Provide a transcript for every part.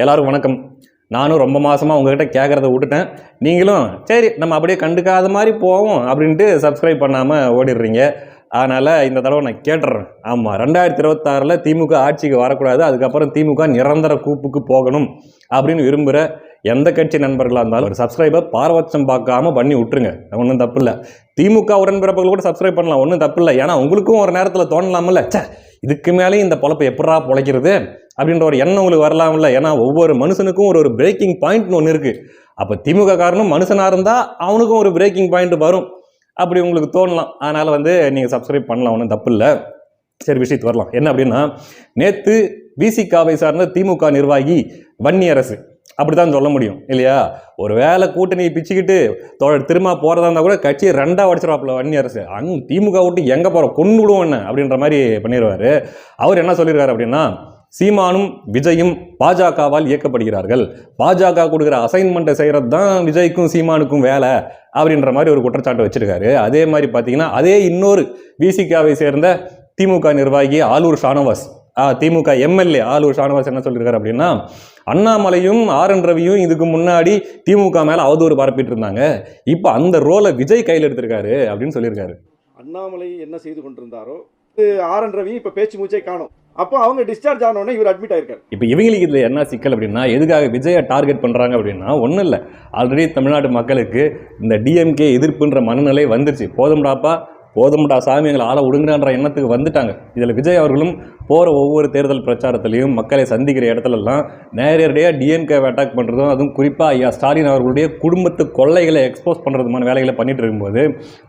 எல்லோரும் வணக்கம். நானும் ரொம்ப மாதமாக உங்ககிட்ட கேட்குறத விட்டுட்டேன். நீங்களும் சரி நம்ம அப்படியே கண்டுக்காத மாதிரி போவோம் அப்படின்ட்டு சப்ஸ்கிரைப் பண்ணாமல் ஓடிடுறீங்க. அதனால் இந்த தடவை நான் கேட்டுறேன். ஆமாம் ரெண்டாயிரத்தி இருபத்தாறில் திமுக ஆட்சிக்கு வரக்கூடாது அதுக்கப்புறம் திமுக நிரந்தர கூப்புக்கு போகணும் அப்படின்னு விரும்புகிற எந்த கட்சி நண்பர்களாக இருந்தாலும் ஒரு சப்ஸ்கிரைபர் பாரபட்சம் பார்க்காம பண்ணி விட்டுருங்க. ஒன்றும் தப்பு இல்லை. திமுக உடன்பிறப்புகள் கூட சப்ஸ்கிரைப் பண்ணலாம். ஒன்றும் தப்பு இல்லை. ஏன்னா உங்களுக்கும் ஒரு நேரத்தில் தோணலாம்ல. சே இதுக்கு மேலேயும் இந்த பொழப்பை எப்படா பொழைக்கிறது? அப்படின்ற ஒரு எண்ணம் உங்களுக்கு வரலாம்ல ஏன்னா ஒவ்வொரு மனுஷனுக்கும் ஒரு ஒரு பிரேக்கிங் பாயிண்ட்னு ஒன்று இருக்குது அப்போ திமுக காரணம் மனுஷனாக இருந்தால் அவனுக்கும் ஒரு பிரேக்கிங் பாயிண்ட் வரும். அப்படி உங்களுக்கு தோணலாம். அதனால் வந்து நீங்கள் சப்ஸ்கிரைப் பண்ணலாம். ஒன்றும் தப்பு இல்லை. சரி விஷயத்து வரலாம். என்ன அப்படின்னா நேற்று விசிகாவை சார்ந்த திமுக நிர்வாகி வன்னியரசு. அப்படித்தான் சொல்ல முடியும் இல்லையா? ஒரு வேலை கூட்டணியை பிச்சுக்கிட்டு தோழர் திரும்ப போகிறதா இருந்தால் கூட கட்சியை ரெண்டாக உடச்சிருவாப்புல வன்னியரசு. அங் திமுக விட்டு எங்கே போகிறோம் கொண்டு விடுவோம் என்ன? அப்படின்ற மாதிரி பண்ணிடுவார் அவர் என்ன சொல்லியிருக்காரு அப்படின்னா சீமானும் விஜயும் பாஜகவால் இயக்கப்படுகிறார்கள். பாஜக கொடுக்குற அசைன்மெண்ட்டை செய்கிறது தான் விஜய்க்கும் சீமானுக்கும் வேலை அப்படின்ற மாதிரி ஒரு குற்றச்சாட்டை வச்சுருக்காரு. அதே மாதிரி பார்த்தீங்கன்னா அதே இன்னொரு விசிகாவை சேர்ந்த திமுக நிர்வாகி ஆலூர் ஷானவாஸ். ஆ, திமுக எம்எல்ஏ ஆலூர் ஷானவாஸ் என்ன சொல்லியிருக்காரு அப்படின்னா அண்ணாமலையும் ஆர் என் ரவியும் இதுக்கு முன்னாடி திமுக மேலே அவதூறு பரப்பிட்டு இருந்தாங்க. இப்போ அந்த ரோலை விஜய் கையில் எடுத்திருக்காரு அப்படின்னு சொல்லியிருக்காரு. அண்ணாமலை என்ன செய்து கொண்டிருந்தாரோ ஆர் என் ரவி இப்போ பேச்சு மூச்சை காணும். அப்போ அவங்க டிஸ்சார்ஜ் ஆனோடனே இவர் அட்மிட் ஆயிருக்காரு. இப்போ இவங்களுக்கு இதில் என்ன சிக்கல் அப்படின்னா எதுக்காக விஜயை டார்கெட் பண்ணுறாங்க அப்படின்னா ஒன்றும் இல்லை. ஆல்ரெடி தமிழ்நாட்டு மக்களுக்கு இந்த டிஎம்கே எதிர்ப்புன்ற மனநிலை வந்துருச்சு. போதும்டாப்பா போதும்டா சாமி எங்களை ஆள விடுங்கன்ற எண்ணத்துக்கு வந்துட்டாங்க. இதில் விஜய் அவர்களும் போகிற ஒவ்வொரு தேர்தல் பிரச்சாரத்திலையும் மக்களை சந்திக்கிற இடத்துலலாம் நேரடியாக டிஎம்கேவை அட்டாக் பண்ணுறதும் அதுவும் குறிப்பாக ஐயா ஸ்டாலின் அவர்களுடைய குடும்பத்து கொள்ளைகளை எக்ஸ்போஸ் பண்ணுறதுமான வேலைகளை பண்ணிகிட்டு இருக்கும்போது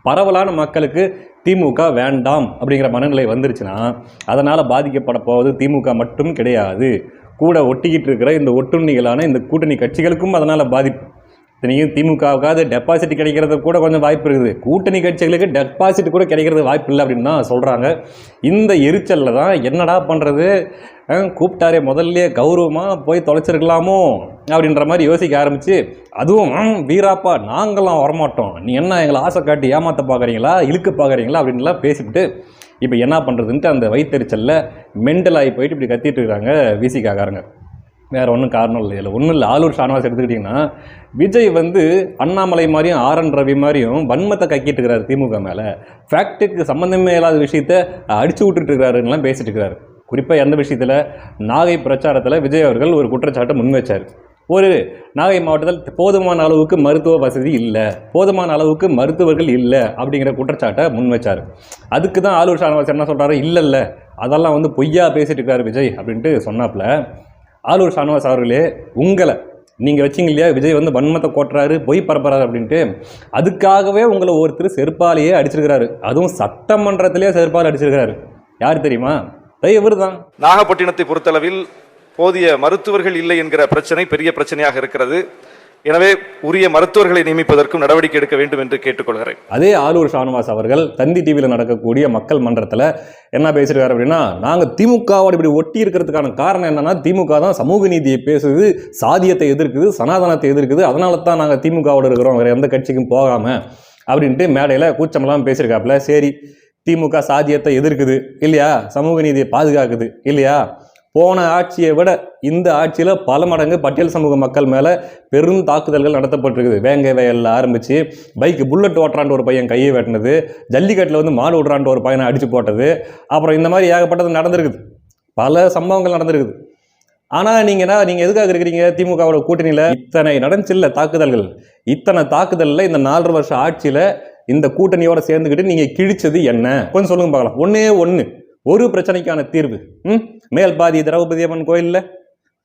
பரவலான மக்களுக்கு திமுக வேண்டாம் அப்படிங்கிற மனநிலை வந்துருச்சுன்னா அதனால் பாதிக்கப்பட போவது திமுக மட்டும் கிடையாது. கூட ஒட்டிக்கிட்டு இருக்கிற இந்த ஒட்டுண்ணிகளான இந்த கூட்டணி கட்சிகளுக்கும் அதனால் பாதிப்பு. இத்தனையும் திமுகவுக்காவது டெபாசிட் கிடைக்கிறது கூட கொஞ்சம் வாய்ப்பு இருக்குது. கூட்டணி கட்சிகளுக்கு டெபாசிட் கூட கிடைக்கிறது வாய்ப்பு இல்லை அப்படின்னு தான் சொல்கிறாங்க இந்த எரிச்சலில் தான் என்னடா பண்ணுறது கூப்பிட்டாரே முதல்ல கௌரவமாக போய் தொலைச்சிருக்கலாமோ? அப்படின்ற மாதிரி யோசிக்க ஆரம்பித்து அதுவும் வீராப்பா நாங்களாம் வரமாட்டோம். நீ என்ன எங்களை ஆசை காட்டி ஏமாத்த பார்க்குறீங்களா இழுக்க பார்க்குறீங்களா அப்படின்லாம் பேசிவிட்டு இப்போ என்ன பண்ணுறதுன்ட்டு அந்த வயிற்றுச்சலில் மென்டல் ஆகி போயிட்டு இப்படி கத்திட்டு இருக்கிறாங்க விசிகாக்காரங்க வேறு ஒன்றும் காரணம் இல்லை இல்லை ஒன்றும் இல்லை. ஆலூர் ஷானவாஸ் எடுத்துக்கிட்டிங்கன்னா விஜய் வந்து அண்ணாமலை மாதிரியும் ஆர் என் ரவி மாதிரியும் வன்மத்தை கக்கிட்டு இருக்கிறாரு திமுக மேலே. ஃபேக்ட்டுக்கு சம்மந்தமே இல்லாத விஷயத்த அடிச்சு விட்டுட்டு பேசிட்டு இருக்கிறாரு. குறிப்பாக எந்த விஷயத்தில்? நாகை பிரச்சாரத்தில் விஜய் அவர்கள் ஒரு குற்றச்சாட்டை முன்வைச்சார் ஒரு நாகை மாவட்டத்தில் போதுமான அளவுக்கு மருத்துவ வசதி இல்லை. போதுமான அளவுக்கு மருத்துவர்கள் இல்லை அப்படிங்கிற குற்றச்சாட்டை முன் வச்சார். அதுக்கு தான் ஆலூர் ஷானவாஸ் என்ன சொல்கிறாரு இல்லை இல்லை அதெல்லாம் வந்து பொய்யா பேசிட்டு இருக்காரு விஜய் அப்படின்ட்டு சொன்னாப்புல. ஆலூர் ஷானவாஸ் அவர்களே உங்களை நீங்கள் வச்சிங்க இல்லையா? விஜய் வந்து வன்மத்தை கோட்டுறாரு பொய் பரப்புறாரு அப்படின்ட்டு. அதுக்காகவே உங்களை ஒருத்தர் செருப்பாலேயே அடிச்சிருக்கிறாரு. அதுவும் சட்டமன்றத்திலே செருப்பால் அடிச்சிருக்கிறாரு. யார் தெரியுமா? இவர் தான். நாகப்பட்டினத்தை பொறுத்தளவில் போதிய மருத்துவர்கள் இல்லை என்கிற பிரச்சனை பெரிய பிரச்சனையாக இருக்கிறது. எனவே உரிய மருத்துவர்களை நியமிப்பதற்கும் நடவடிக்கை எடுக்க வேண்டும் என்று கேட்டுக்கொள்கிறேன். அதே ஆலூர் ஷானவாஸ் அவர்கள் தந்தி டிவியில் நடக்கக்கூடிய மக்கள் மன்றத்தில் என்ன பேசியிருக்காரு அப்படின்னா நாங்கள் திமுகவோட இப்படி ஒட்டி இருக்கிறதுக்கான காரணம் என்னன்னா திமுக தான் சமூக நீதியை பேசுது சாதியத்தை எதிர்க்குது சனாதனத்தை எதிர்க்குது அதனால தான் நாங்கள் திமுகவோட இருக்கிறோம் வேறு எந்த கட்சிக்கும் போகாமல் அப்படின்ட்டு மேடையில் கூச்சமெல்லாம் பேசியிருக்காப்புல. சரி திமுக சாதியத்தை எதிர்க்குது இல்லையா? சமூக நீதியை பாதுகாக்குது இல்லையா? போன ஆட்சியை விட இந்த ஆட்சியில் பல மடங்கு பட்டியல் சமூக மக்கள் மேலே பெரும் தாக்குதல்கள் நடத்தப்பட்டிருக்குது. வேங்க வயலில் ஆரம்பித்து பைக்கு புல்லட் ஓட்டுறான்ட்டு ஒரு பையன் கையை வெட்டினது ஜல்லிக்கட்டில் வந்து மாடு விட்றான்ட்டு ஒரு பையனை அடித்து போட்டது அப்புறம் இந்த மாதிரி ஏகப்பட்டது நடந்திருக்குது. பல சம்பவங்கள் நடந்திருக்குது. ஆனால் நீங்கள் என்ன நீங்கள் எதுக்காக இருக்கிறீங்க? திமுகவோட கூட்டணியில் இத்தனை நடந்துச்சில்ல தாக்குதல்கள். இத்தனை தாக்குதலில் இந்த நாலரை வருஷம் ஆட்சியில் இந்த கூட்டணியோட சேர்ந்துக்கிட்டு நீங்கள் கிழிச்சது என்ன? கொஞ்சம் சொல்லுங்க பார்க்கலாம். ஒன்றே ஒன்று ஒரு பிரச்சனைக்கான தீர்வு. ம்? மேல் பாதி திரௌபதி அம்மன் கோயிலில்?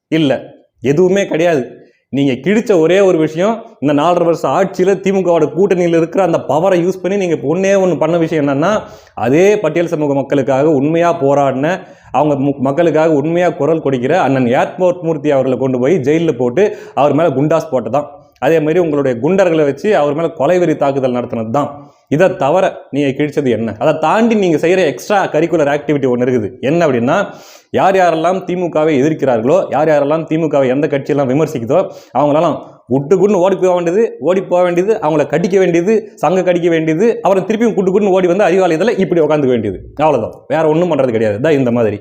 இல்லை. எதுவுமே கிடையாது. நீங்கள் கிழிச்ச ஒரே ஒரு விஷயம் இந்த நாலரை வருஷம் ஆட்சியில் திமுகவோட கூட்டணியில் இருக்கிற அந்த பவரை யூஸ் பண்ணி நீங்கள் ஒன்றே ஒன்று பண்ண விஷயம் என்னென்னா அதே பட்டியல் சமூக மக்களுக்காக உண்மையாக போராடின அவங்க மக்களுக்காக உண்மையாக குரல் கொடுக்கிற அண்ணன் ஏர்போர்ட் மூர்த்தி அவர்களை கொண்டு போய் ஜெயிலில் போட்டு அவர் மேலே குண்டாஸ் போட்டதான். அதே மாதிரி உங்களுடைய குண்டர்களை வச்சு அவர் மேலே கொலைவெறி தாக்குதல் நடத்தினது தான் இதை தவிர நீங்கள் கிழிச்சது என்ன? அதை தாண்டி நீங்கள் செய்கிற எக்ஸ்ட்ரா கரிக்குலர் ஆக்டிவிட்டி ஒன்று இருக்குது. என்ன அப்படின்னா யார் யாரெல்லாம் திமுகவை எதிர்க்கிறார்களோ யார் யாரெல்லாம் திமுகவை எந்த கட்சியெல்லாம் விமர்சிக்குதோ அவங்களெல்லாம் குட்டு குட்டுன்னு ஓடி போக வேண்டியது ஓடி போக வேண்டியது அவங்கள கடிக்க வேண்டியது சங்க கடிக்க வேண்டியது அப்புறம் திருப்பியும் குட்டு குட்டுன்னு ஓடி வந்து அறிவாலயத்தில் இப்படி உட்காந்துக்க வேண்டியது. அவ்வளோதான் வேற ஒன்றும் பண்ணுறது கிடையாது. தான் இந்த மாதிரி.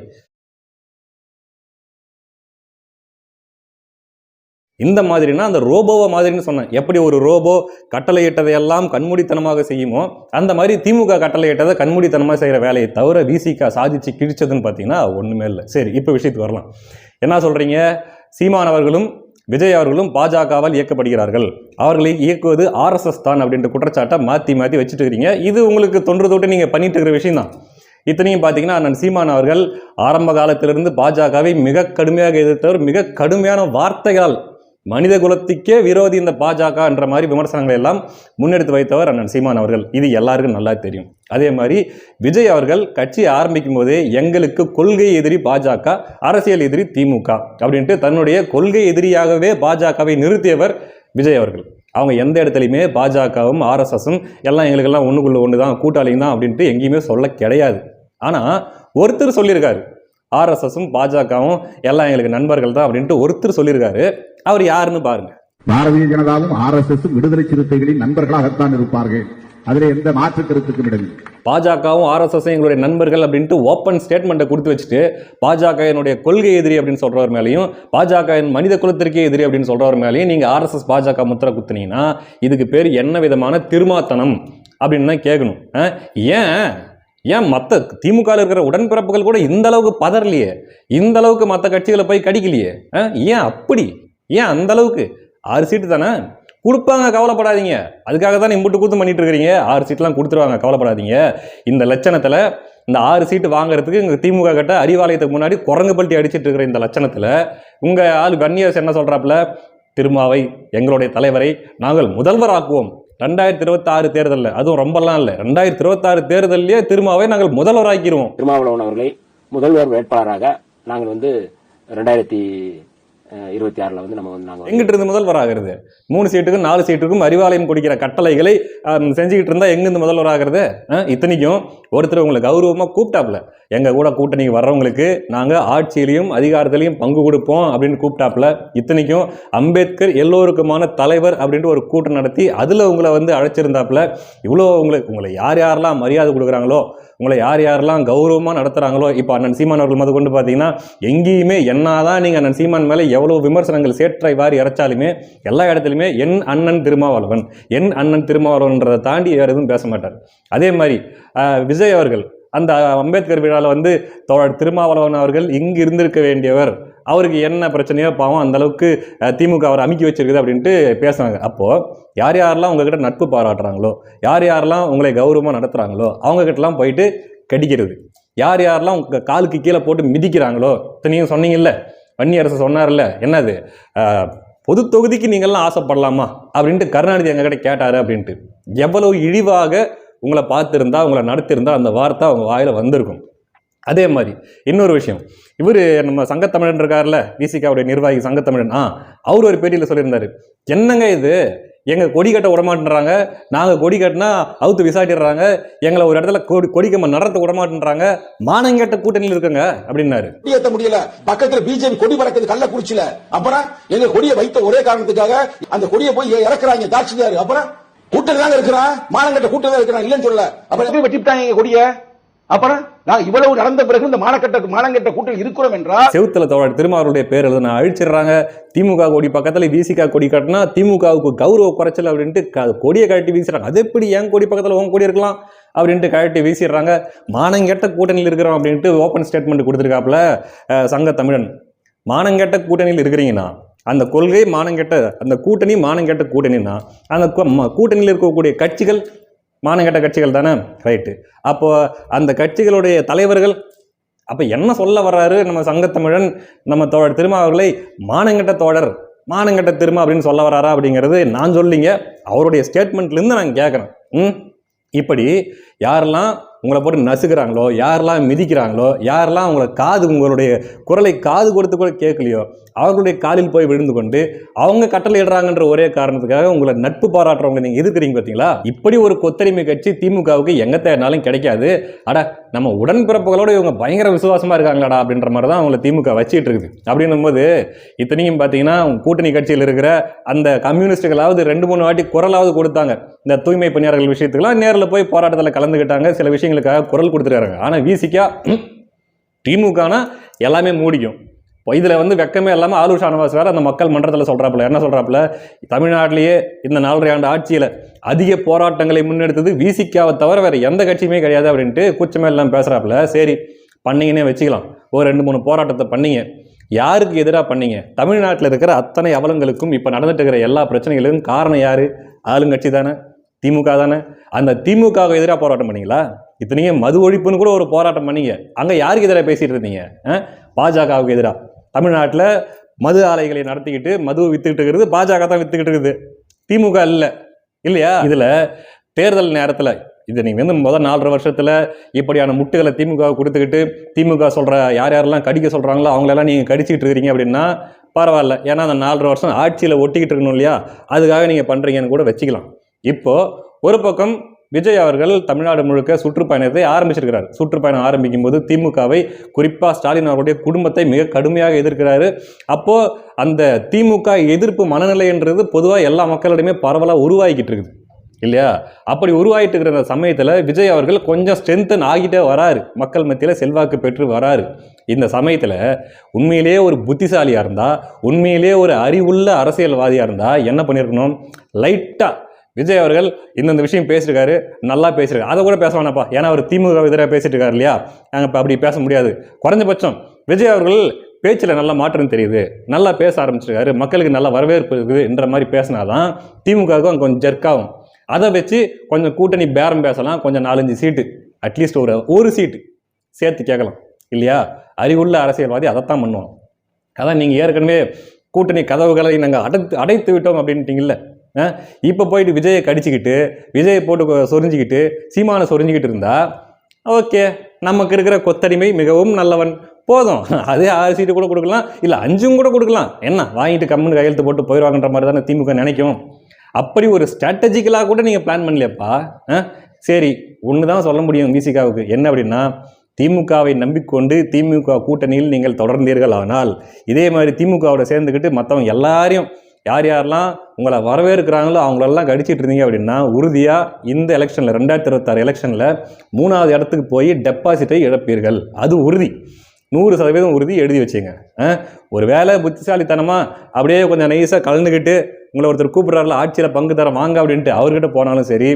இந்த மாதிரினா அந்த ரோபோவை மாதிரின்னு சொன்னேன். எப்படி ஒரு ரோபோ கட்டளையிட்டதையெல்லாம் கண்மூடித்தனமாக செய்யுமோ அந்த மாதிரி திமுக கட்டளையிட்டதை கண்மூடித்தனமாக செய்கிற வேலையை தவிர விசிகா சாதிச்சு கிழிச்சதுன்னு பார்த்தீங்கன்னா ஒன்றுமே இல்லை. சரி இப்போ விஷயத்துக்கு வரலாம். என்ன சொல்கிறீங்க சீமான் அவர்களும் விஜய் அவர்களும் பாஜகவால் இயக்கப்படுகிறார்கள். அவர்களை இயக்குவது ஆர்எஸ்எஸ் தான் அப்படின்ற குற்றச்சாட்டை மாற்றி மாற்றி வச்சுட்டு இருக்கிறீங்க இது உங்களுக்கு தொன்று தொட்டு நீங்கள் பண்ணிட்டு இருக்கிற விஷயம் தான். இத்தனையும் பார்த்தீங்கன்னா அண்ணன் சீமான் அவர்கள் ஆரம்ப காலத்திலிருந்து பாஜகவை மிக கடுமையாக எதிர்த்தவர் மிக கடுமையான வார்த்தைகளால் மனித குலத்துக்கே விரோதி இந்த பாஜக என்ற மாதிரி விமர்சனங்களை எல்லாம் முன்னெடுத்து வைத்தவர் அண்ணன் சீமான் அவர்கள். இது எல்லாருக்கும் நல்லா தெரியும். அதே மாதிரி விஜய் அவர்கள் கட்சி ஆரம்பிக்கும் போதே எங்களுக்கு கொள்கை எதிரி பாஜக அரசியல் எதிரி திமுக அப்படின்ட்டு தன்னுடைய கொள்கை எதிரியாகவே பாஜகவை நிறுத்தியவர் விஜய் அவர்கள். அவங்க எந்த இடத்துலையுமே பாஜகவும் ஆர்எஸ்எஸும் எல்லாம் எங்களுக்கெல்லாம் ஒன்றுக்குள்ள ஒன்று தான் கூட்டாளிங்க தான் அப்படின்ட்டு எங்கேயுமே சொல்ல கிடையாது. ஆனால் ஒருத்தர் சொல்லியிருக்காரு. ஆர்எஸ்எஸும் பாஜகவும் எல்லாம் எங்களுக்கு நண்பர்கள் தான் அப்படின்ட்டு ஒருத்தர் சொல்லியிருக்காரு. அவர் யாருன்னு பாருங்க. பாரதிய ஜனதாவும் ஆர் எஸ் எஸ் விடுதலை சிறுத்தைகளின் நண்பர்களாகத்தான் இருப்பார்கள். அதில் எந்த மாற்று கருத்துக்கும் இடமில்லை. பாஜகவும் ஆர்எஸ்எஸும் எங்களுடைய நண்பர்கள் அப்படின்ட்டு ஓப்பன் ஸ்டேட்மெண்ட்டை கொடுத்து வச்சுட்டு பாஜக என்னுடைய கொள்கை எதிரி அப்படின்னு சொல்றவர் மேலேயும் பாஜக என் மனித குலத்திற்கே எதிரி அப்படின்னு சொல்றவர் மேலேயும் நீங்க ஆர்எஸ்எஸ் பாஜக முத்திரை குத்துனீங்கன்னா இதுக்கு பேர் என்ன விதமான திருமாத்தனம் அப்படின்னு தான் கேட்கணும். ஏன்? ஏன் மற்ற திமுகவில் இருக்கிற உடன்பிறப்புகள் கூட இந்த அளவுக்கு பதறலையே? இந்த அளவுக்கு மற்ற கட்சிகளை போய் கடிக்கலையே? ஏன் அப்படி? ஏன் அந்த அளவுக்கு? ஆறு சீட்டு தானே? கொடுப்பாங்க கவலைப்படாதீங்க. அதுக்காக தான் இம்புட்டு கூத்து பண்ணிட்டு இருக்கிறீங்க. ஆறு சீட்லாம் கொடுத்துருவாங்க கவலைப்படாதீங்க. இந்த லட்சணத்தில் இந்த ஆறு சீட்டு வாங்குறதுக்கு இங்கே திமுக கிட்ட அறிவாலயத்துக்கு முன்னாடி குரங்கு பல்ட்டி அடிச்சிட்டு இருக்கிற இந்த லட்சணத்தில் உங்கள் ஆள் கன்னியஸ் என்ன சொல்கிறாப்புல திருமாவை எங்களுடைய தலைவரை நாங்கள் முதல்வராக்குவோம். ரெண்டாயிரத்தி இருபத்தாறு தேர்தலில். அதுவும் ரொம்பலாம் இல்லை. ரெண்டாயிரத்தி இருபத்தாறு தேர்தலிலே திருமாவை நாங்கள் முதல்வராக்கிடுவோம் திருமாவளவன் அவர்களை முதல்வர் வேட்பாளராக நாங்கள் வந்து ரெண்டாயிரத்தி இருபத்தி ஆறில் வந்து நம்ம வந்து நாங்கள் எங்கிட்ட இருந்து முதல்வராகிறது மூணு சீட்டுக்கும் நாலு சீட்டுக்கும் அறிவாலயம் கொடுக்கிற கட்டளைகளை செஞ்சுக்கிட்டு இருந்தால் எங்கிருந்து முதல்வராகிறது இத்தனைக்கும் ஒருத்தர் உங்களை கௌரவமாக கூப்பிட்டாப்ல எங்க கூட கூட்டணிக்கு வர்றவங்களுக்கு நாங்கள் ஆட்சியிலையும் அதிகாரத்திலையும் பங்கு கொடுப்போம் அப்படின்னு கூப்பிட்டாப்ல இத்தனைக்கும் அம்பேத்கர் எல்லோருக்குமான தலைவர் அப்படின்ட்டு ஒரு கூட்டம் நடத்தி அதில் உங்களை வந்து அழைச்சிருந்தாப்புல. இவ்வளோ உங்களுக்கு உங்களை யார் யாரெல்லாம் மரியாதை கொடுக்குறாங்களோ உங்களை யார் யாரெல்லாம் கௌரவமாக நடத்துகிறாங்களோ இப்போ அண்ணன் சீமான் அவர்கள் முத கொண்டு பார்த்தீங்கன்னா எங்கேயுமே என்னதான் நீங்கள் அண்ணன் சீமான் மேலே எவ்வளோ விமர்சனங்கள் சேற்றை வாரி இறைச்சாலுமே எல்லா இடத்துலையுமே என் அண்ணன் திருமாவளவன் என் அண்ணன் திருமாவளவன்றதை தாண்டி வேறு எதுவும் பேச மாட்டார். அதே மாதிரி விஜய் அவர்கள் அந்த அம்பேத்கர் விழாவில் வந்து தோழர் திருமாவளவன் அவர்கள் இங்கு இருந்திருக்க வேண்டியவர் அவருக்கு என்ன பிரச்சனையோ பாவம் அந்த அளவுக்கு திமுக அவர் அமுக்கி வச்சிருக்குது அப்படின்ட்டு பேசுனாங்க அப்போது யார் யாரெல்லாம் உங்ககிட்ட நட்பு பாராட்டுறாங்களோ யார் யாரெல்லாம் உங்களை கௌரவமாக நடத்துகிறாங்களோ அவங்கக்கிட்டலாம் போயிட்டு கடிக்கிறது. யார் யாரெல்லாம் உங்கள் காலுக்கு கீழே போட்டு மிதிக்கிறாங்களோ நீங்கள் சொன்னீங்கல்ல வன்னி அரசு சொன்னார்ல என்னது? பொது தொகுதிக்கு நீங்கள்லாம் ஆசைப்படலாமா? அப்படின்ட்டு கருணாநிதி எங்ககிட்ட கேட்டார் அப்படின்ட்டு. எவ்வளவு இழிவாக உங்களை பார்த்துருந்தா உங்களை நடத்திருந்தா அந்த வார்த்தை அவங்க வாயில் வந்திருக்கும். அதே மாதிரி இன்னொரு விஷயம். இவர் நம்ம சங்கத்தமிழன் இருக்கார்ல விசிகாவுடைய நிர்வாகி சங்கத்தமிழன். ஆ அவர் ஒரு பேட்டியில் சொல்லியிருந்தாரு. என்னங்க இது? எங்க கொடி கட்ட விடமாட்டேன்றாங்க. நாங்க கொடி கட்டினா அவுத்து விசாட்டிடுறாங்க. எங்களை ஒரு இடத்துல கொடி கொடிக்கம்ப நடத்த விடமாட்டேன்றாங்க. மானங்கெட்ட கூட்டணியில் இருக்குங்க அப்படின்னாரு. கொடி முடியல. பக்கத்துல பிஜேபி கொடி பறக்குது கள்ளக்குறிச்சியில அப்புறம் எங்க கொடியை வைத்த ஒரே காரணத்துக்காக அந்த கொடியை போய் இறக்குறாங்க தாட்சிதாரு. அப்புறம் கூட்டம் தாங்க இருக்கிறான். மானங்கட்ட கூட்டம் தான் இருக்கிறான். இல்லன்னு சொல்லல. அப்புறம் எப்படி வெட்டிவிட்டாங்க எங்க கொடிய? அப்புறம் நான் இவ்வளவு நடந்த பிறகு இந்த மானக்கட்ட மானங்கட்ட கூட்டில் இருக்கிறோம் என்றால் செவுத்துல தோழர் திருமாவருடைய பேர் எழுதுனா அழிச்சிடுறாங்க. திமுக கொடி பக்கத்துல விசிகா கொடி கட்டினா திமுகவுக்கு கௌரவ குறைச்சல் அப்படின்ட்டு கொடியை கழட்டி வீசுறாங்க அது எப்படி என் கொடி பக்கத்துல உன் கொடி இருக்கலாம் அப்படின்ட்டு கழட்டி வீசிடுறாங்க. மானங்கெட்ட கூட்டணியில் இருக்கிறோம் அப்படின்ட்டு ஓப்பன் ஸ்டேட்மெண்ட் கொடுத்துருக்காப்புல சங்க தமிழன். மானங்கெட்ட கூட்டணியில் இருக்கிறீங்கன்னா அந்த கொள்கை மானங்கெட்ட அந்த கூட்டணி மானங்கெட்ட கூட்டணின்னா அந்த கூட்டணியில் இருக்கக்கூடிய கட்சிகள் மானங்கெட்ட கட்சிகள் தானே? ரைட்டு அப்போது அந்த கட்சிகளுடைய தலைவர்கள் அப்போ என்ன சொல்ல வர்றாரு நம்ம சங்கத்தமிழன் நம்ம தோழர் திருமா அவர்களை? மானங்கெட்ட தோழர் மானங்கெட்ட திருமா அப்படின்னு சொல்ல வராரா அப்படிங்கிறது நான் சொல்லிங்க. அவருடைய ஸ்டேட்மெண்ட்லேருந்து நான் கேட்குறேன் ம்? இப்படி யாரெல்லாம் உங்களை போட்டு நசுக்கிறாங்களோ யாரெல்லாம் மிதிக்கிறாங்களோ யாரெல்லாம் உங்களை காது உங்களுடைய குரலை காது கொடுத்து கூட கேட்கலையோ அவர்களுடைய காலில் போய் விழுந்து கொண்டு அவங்க கட்டளை இடுறாங்கன்ற ஒரே காரணத்துக்காக உங்களை நட்பு பாராட்டுறவங்க நீங்கள் எதிர்க்கிறீங்க பார்த்தீங்களா? இப்படி ஒரு கொத்தடிமை கட்சி திமுகவுக்கு எங்கே தேடினாலும் கிடைக்காது. அட நம்ம உடன்பிறப்புகளோட இவங்க பயங்கர விசுவாசமாக இருக்காங்களாடா அப்படின்ற மாதிரி தான் அவங்கள திமுக வச்சிட்டு இருக்குது. அப்படின்னும் போது இத்தனையும் பார்த்தீங்கன்னா கூட்டணி கட்சியில் இருக்கிற அந்த கம்யூனிஸ்டுகளாவது ரெண்டு மூணு வாட்டி குரலாவது கொடுத்தாங்க. இந்த தூய்மை பணியாளர்கள் விஷயத்துக்கெல்லாம் நேரில் போய் போராட்டத்தில் கலந்துக்கிட்டாங்க சில விஷயங்களுக்காக குரல் கொடுத்துருக்காங்க ஆனால் வீசிக்கா திமுகனா எல்லாமே மூடிக்கும். இப்போ இதில் வந்து வெக்கமே இல்லாமல் ஆலூர் ஷானவாஸ் வேற அந்த மக்கள் மன்றத்தில் சொல்கிறாப்புல என்ன சொல்கிறாப்புல தமிழ்நாட்டிலேயே இந்த நாலரை ஆண்டு ஆட்சியில் அதிக போராட்டங்களை முன்னெடுத்தது விசிக்காவை தவிர வேறு எந்த கட்சியுமே கிடையாது அப்படின்ட்டு கூச்சமே எல்லாம் பேசுகிறாப்புல சரி பண்ணீங்கன்னே வச்சுக்கலாம். ஒரு ரெண்டு மூணு போராட்டத்தை பண்ணிங்க. யாருக்கு எதிராக பண்ணீங்க? தமிழ்நாட்டில் இருக்கிற அத்தனை அவலங்களுக்கும் இப்போ நடந்துட்டு இருக்கிற எல்லா பிரச்சனைகளுக்கும் காரணம் யார்? ஆளுங்கட்சி தானே? திமுக தானே? அந்த திமுகவுக்கு எதிராக போராட்டம் பண்ணீங்களா? இத்தனையும் மது ஒழிப்புன்னு கூட ஒரு போராட்டம் பண்ணீங்க. அங்கே யாருக்கு எதிராக பேசிகிட்டு இருந்தீங்க? பாஜகவுக்கு எதிராக தமிழ்நாட்டில் மது ஆலைகளை நடத்திக்கிட்டு மது வித்துக்கிட்டு இருக்கிறது பாஜக தான் வித்துக்கிட்டு இருக்குது. திமுக இல்லை. இல்லையா? இதில் தேர்தல் நேரத்தில் இது நீங்கள் வந்து முதல் நாலரை வருஷத்தில் இப்படியான முட்டுகளை திமுக கொடுத்துக்கிட்டு திமுக சொல்கிற யார் யாரெல்லாம் கடிக்க சொல்கிறாங்களோ அவங்களெல்லாம் நீங்கள் கடிச்சிக்கிட்டு இருக்கிறீங்க அப்படின்னா பரவாயில்ல. ஏன்னா அந்த நாலரை வருஷம் ஆட்சியில் ஒட்டிக்கிட்டு இருக்கணும் இல்லையா? அதுக்காக நீங்கள் பண்ணுறீங்கன்னு கூட வச்சுக்கலாம். இப்போது ஒரு பக்கம் விஜய் அவர்கள் தமிழ்நாடு முழுக்க சுற்றுப்பயணத்தை ஆரம்பிச்சிருக்கிறார். சுற்றுப்பயணம் ஆரம்பிக்கும் போது திமுகவை குறிப்பாக ஸ்டாலின் அவர்களுடைய குடும்பத்தை மிக கடுமையாக எதிர்க்கிறாரு. அப்போது அந்த திமுக எதிர்ப்பு மனநிலைன்றது பொதுவாக எல்லா மக்களிடையுமே பரவலாக உருவாகிக்கிட்டு இருக்குது. இல்லையா? அப்படி உருவாகிட்டு இருக்கிற அந்த சமயத்தில் விஜய் அவர்கள் கொஞ்சம் ஸ்ட்ரென்தன் ஆகிட்டே வராரு. மக்கள் மத்தியில் செல்வாக்கு பெற்று வராரு. இந்த சமயத்தில் உண்மையிலேயே ஒரு புத்திசாலியாக இருந்தால் உண்மையிலேயே ஒரு அறிவுள்ள அரசியல்வாதியாக இருந்தால் என்ன பண்ணியிருக்கணும் லைட்டாக விஜய் அவர்கள் இந்தந்த விஷயம் பேசியிருக்காரு நல்லா பேசியிருக்காரு. அதை கூட பேச வேணாப்பா ஏன்னா அவர் திமுக எதிராக பேசிட்டு இருக்காரு இல்லையா? நாங்கள் இப்போ அப்படி பேச முடியாது. குறைஞ்சபட்சம் விஜய் அவர்கள் பேச்சில் நல்ல மாற்றம் தெரியுது. நல்லா பேச ஆரம்பிச்சிருக்காரு. மக்களுக்கு நல்லா வரவேற்பு இருக்குதுன்ற மாதிரி பேசினாதான் திமுகவுக்கும் கொஞ்சம் ஜெர்க்காகும் அதை வச்சு கொஞ்சம் கூட்டணி பேரம் பேசலாம். கொஞ்சம் நாலஞ்சு சீட்டு அட்லீஸ்ட் ஒரு ஒரு சீட்டு சேர்த்து கேட்கலாம். இல்லையா? அறிவுள்ள அரசியல்வாதி அதைத்தான் பண்ணுவோம் அதான் நீங்கள் ஏற்கனவே கூட்டணி கதவுகளை நாங்கள் அடைத்து அடைத்து விட்டோம் அப்படின்ட்டீங்கல்ல? இப்போ போயிட்டு விஜயை கடிச்சிக்கிட்டு விஜயை போட்டு சொரிஞ்சிக்கிட்டு சீமானை சொரிஞ்சிக்கிட்டு இருந்தா ஓகே நமக்கு இருக்கிற கொத்தடிமை மிகவும் நல்லவன். போதும். அதே ஆறு சீட்டு கூட கொடுக்கலாம். இல்லை அஞ்சும் கூட கொடுக்கலாம். என்ன வாங்கிட்டு கம்முன்னு கையெழுத்து போட்டு போயிடுவாங்கன்ற மாதிரி தானே திமுக நினைக்கும்? அப்படி ஒரு ஸ்ட்ராட்டஜிக்கலாக கூட நீங்கள் பிளான் பண்ணலையப்பா. ஆ? சரி ஒன்று தான் சொல்ல முடியும் விசிகாவுக்கு. என்ன அப்படின்னா திமுகவை நம்பிக்கொண்டு திமுக கூட்டணியில் நீங்கள் தொடர்ந்தீர்கள் ஆனால் இதே மாதிரி திமுகவோட சேர்ந்துக்கிட்டு மற்றவங்க எல்லாரையும் யார் யாரெல்லாம் உங்களை வரவேற்கிறாங்களோ அவங்களெல்லாம் கடிச்சிட்டு இருந்தீங்க அப்படின்னா உறுதியாக இந்த எலெக்ஷனில் ரெண்டாயிரத்தி இருபத்தாறு எலெக்ஷனில் மூணாவது இடத்துக்கு போய் டெபாசிட்டை இழப்பீர்கள். அது உறுதி. நூறு சதவீதம் உறுதி எழுதி வச்சுங்க. ஒரு வேலை புத்திசாலித்தனமாக அப்படியே கொஞ்சம் நைஸாக கலந்துக்கிட்டு உங்களை ஒருத்தர் கூப்பிட்றாருல ஆட்சியில் பங்கு தர வாங்க அப்படின்ட்டு அவர்கிட்ட போனாலும் சரி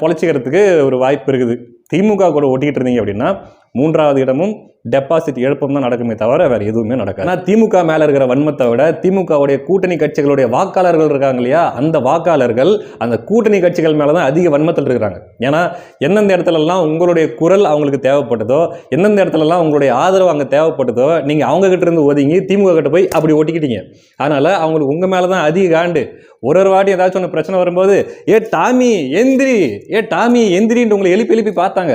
பொழைச்சிக்கிறதுக்கு ஒரு வாய்ப்பு இருக்குது. திமுக கூட ஒட்டிக்கிட்டு இருந்தீங்க அப்படின்னா மூன்றாவது இடமும் டெபாசிட் எழுப்பம் தான் நடக்குமே தவிர வேற எதுவுமே நடக்காது. ஆனால் திமுக மேல இருக்கிற வன்மத்தை விட திமுகவுடைய கூட்டணி கட்சிகளுடைய வாக்காளர்கள் இருக்காங்க இல்லையா? அந்த வாக்காளர்கள் அந்த கூட்டணி கட்சிகள் மேல தான் அதிக வன்மத்தில் இருக்கிறாங்க. ஏன்னா எந்தெந்த இடத்துலலாம் உங்களுடைய குரல் அவங்களுக்கு தேவைப்பட்டதோ எந்தெந்த இடத்துலலாம் உங்களுடைய ஆதரவு அங்கே தேவைப்பட்டதோ நீங்க அவங்க கிட்ட இருந்து ஒதுங்கி திமுக கிட்ட போய் அப்படி ஒட்டிக்கிட்டீங்க. அதனால அவங்களுக்கு உங்க மேல தான் அதிக காண்டு. ஒரு ஒரு வாட்டி ஏதாச்சும் ஒன்று பிரச்சனை வரும்போது ஏ டாமி எந்திரி ஏ டாமி எந்திரின்ட்டு உங்களை எழுப்பி எழுப்பி பார்த்தாங்க.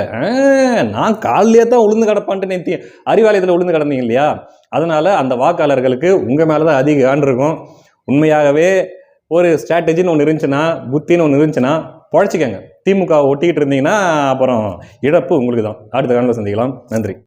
நான் காலையிலே தான் உளுந்து கிடப்பான்ட்டு நேத்தி அறிவாலயத்தில் உளுந்து கிடந்தீங்க இல்லையா? அதனால் அந்த வாக்காளர்களுக்கு உங்கள் மேலே தான் அதிக காண்டு இருக்கும். உண்மையாகவே ஒரு ஸ்ட்ராட்டஜின்னு ஒன்று இருந்துச்சுன்னா புத்தின்னு ஒன்று இருந்துச்சுன்னா பழச்சிக்கங்க. திமுக ஒட்டிக்கிட்டு இருந்தீங்கன்னா அப்புறம் இழப்பு உங்களுக்கு தான் அடுத்த காலத்தில் சந்திக்கலாம். நன்றி.